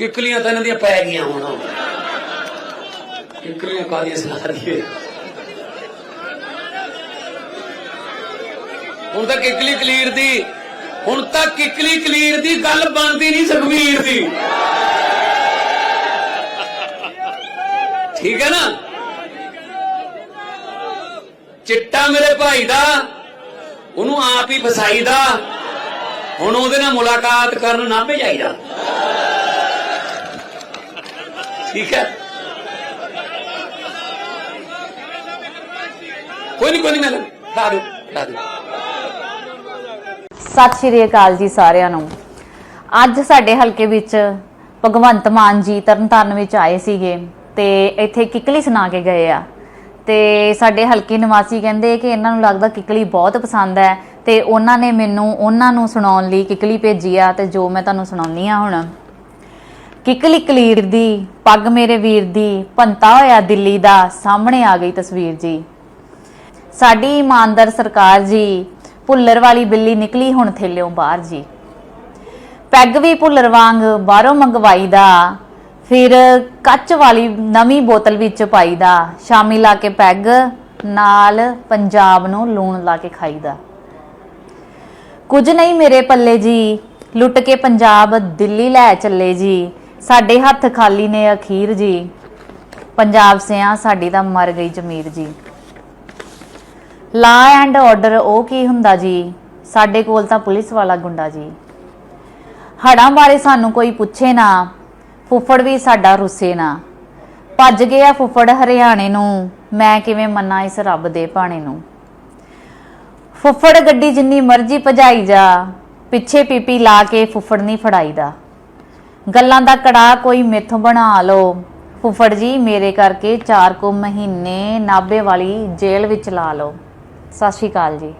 ਕਿਕਲੀਆਂ ਤਾਂ ਇਹਨਾਂ ਦੀਆਂ ਪੈ ਗਈਆਂ ਹੁਣ। ਕਿਕਲੀਆਂ ਕਾਦੀਆਂ ਸੁਣਾ ਰਹੀਏ ਹੁਣ ਤਾਂ ਕਿਕਲੀ ਕਲੀਰ ਦੀ, ਹੁਣ ਤਾਂ ਕਿਕਲੀ ਕਲੀਰ ਦੀ ਗੱਲ ਬਣਦੀ ਨਹੀਂ ਸੁਖਵੀਰ ਦੀ। ਠੀਕ ਹੈ ਨਾ? ਚਿੱਟਾ ਮੇਰੇ ਭਾਈ ਦਾ, ਉਹਨੂੰ ਆਪ ਹੀ ਫਸਾਈਦਾ ਹੁਣ ਉਹਦੇ ਨਾਲ ਮੁਲਾਕਾਤ ਕਰਨ ਨਾ ਭੇਜਾਈਦਾ ਠੀਕ ਹੈ। ਕੋਈ ਨਹੀਂ ਕੋਈ ਨਹੀਂ ਮੈਂ ਲਾ ਦੋ ਲਾ ਦੋ ਸਤਿ ਸ਼੍ਰੀ ਅਕਾਲ ਜੀ ਸਾਰਿਆਂ ਨੂੰ। ਅੱਜ ਸਾਡੇ ਹਲਕੇ ਵਿੱਚ ਭਗਵੰਤ ਮਾਨ ਜੀ ਤਰਨਤਾਰਨ ਵਿੱਚ ਆਏ ਸੀਗੇ ਤੇ ਇੱਥੇ ਕਿਕਲੀ ਸੁਣਾ ਕੇ ਗਏ ਆ। ਤੇ ਸਾਡੇ ਹਲਕੇ ਨਿਵਾਸੀ ਕਹਿੰਦੇ ਕਿ ਇਹਨਾਂ ਨੂੰ ਲੱਗਦਾ ਕਿਕਲੀ ਬਹੁਤ ਪਸੰਦ ਹੈ ਤੇ ਉਹਨਾਂ ਨੇ ਮੈਨੂੰ ਉਹਨਾਂ ਨੂੰ ਸੁਣਾਉਣ ਲਈ ਕਿਕਲੀ ਭੇਜੀ ਆ ਤੇ ਜੋ ਮੈਂ ਤੁਹਾਨੂੰ ਸੁਣਾਉਣੀ ਆ ਹੁਣ। ਕਿਕਲੀ ਕਲੀਰ ਦੀ, ਪੱਗ ਮੇਰੇ ਵੀਰ ਦੀ ਭੰਤਾ ਹੋਇਆ ਦਿੱਲੀ ਦਾ ਸਾਹਮਣੇ ਆ ਗਈ ਤਸਵੀਰ ਜੀ। ਸਾਡੀ ਇਮਾਨਦਾਰ ਸਰਕਾਰ ਜੀ, ਭੁੱਲਰ ਵਾਲੀ ਬਿੱਲੀ ਨਿਕਲੀ ਹੁਣ ਥੇਲਿਓਂ ਬਾਹਰ ਜੀ। ਪੈਗ ਵੀ ਭੁੱਲਰ ਵਾਂਗ ਬਾਹਰੋਂ ਮੰਗਵਾਈ ਦਾ, ਫਿਰ ਕੱਚ ਵਾਲੀ ਨਵੀਂ ਬੋਤਲ ਵਿੱਚ ਪਾਈ ਦਾ, ਸ਼ਾਮੀ ਲਾ ਕੇ ਪੈਗ, ਨਾਲ ਪੰਜਾਬ ਨੂੰ ਲੂਣ ਲਾ ਕੇ ਖਾਈਦਾ ਕੁਝ ਨਹੀਂ ਮੇਰੇ ਪੱਲੇ ਜੀ, ਲੁੱਟ ਕੇ ਪੰਜਾਬ ਦਿੱਲੀ ਲੈ ਚੱਲੇ ਜੀ। ਸਾਡੇ ਹੱਥ ਖਾਲੀ ਨੇ ਅਖੀਰ ਜੀ। ਪੰਜਾਬ ਸਿਆਂ ਸਾਡੀ ਤਾਂ ਮਰ ਗਈ ਜ਼ਮੀਰ ਜੀ। ਲਾ ਐਂਡ ਆਰਡਰ ਉਹ ਕੀ ਹੁੰਦਾ ਜੀ? ਸਾਡੇ ਕੋਲ ਤਾਂ ਪੁਲਿਸ ਵਾਲਾ ਗੁੰਡਾ ਜੀ। ਹੜਾਂ ਬਾਰੇ ਸਾਨੂੰ ਕੋਈ ਪੁੱਛੇ ਨਾ, ਫੁੱਫੜ ਵੀ ਸਾਡਾ ਰੁੱਸੇ ਨਾ। ਭੱਜ ਗਿਆ ਫੁੱਫੜ ਹਰਿਆਣੇ ਨੂੰ, ਮੈਂ ਕਿਵੇਂ ਮੰਨਾਂ ਇਸ ਰੱਬ ਦੇ ਭਾਣੇ ਨੂੰ? ਫੁੱਫੜ ਗੱਡੀ ਜਿੰਨੀ ਮਰਜ਼ੀ ਭਜਾਈ ਜਾ, ਪਿੱਛੇ ਪੀਪੀ ਲਾ ਕੇ ਫੁੱਫੜ ਨਹੀਂ ਫੜਾਈਦਾ। ਗੱਲਾਂ ਦਾ ਕੜਾ ਕੋਈ ਮਿੱਥ ਬਣਾ ਲਓ। ਫੁੱਫੜ ਜੀ, ਮੇਰੇ ਕਰਕੇ 4 ਕੁ ਮਹੀਨੇ ਨਾਬੇ ਵਾਲੀ ਜੇਲ੍ਹ ਵਿੱਚ ਲਾ ਲਓ। ਸਤਿ ਸ਼੍ਰੀ ਅਕਾਲ ਜੀ।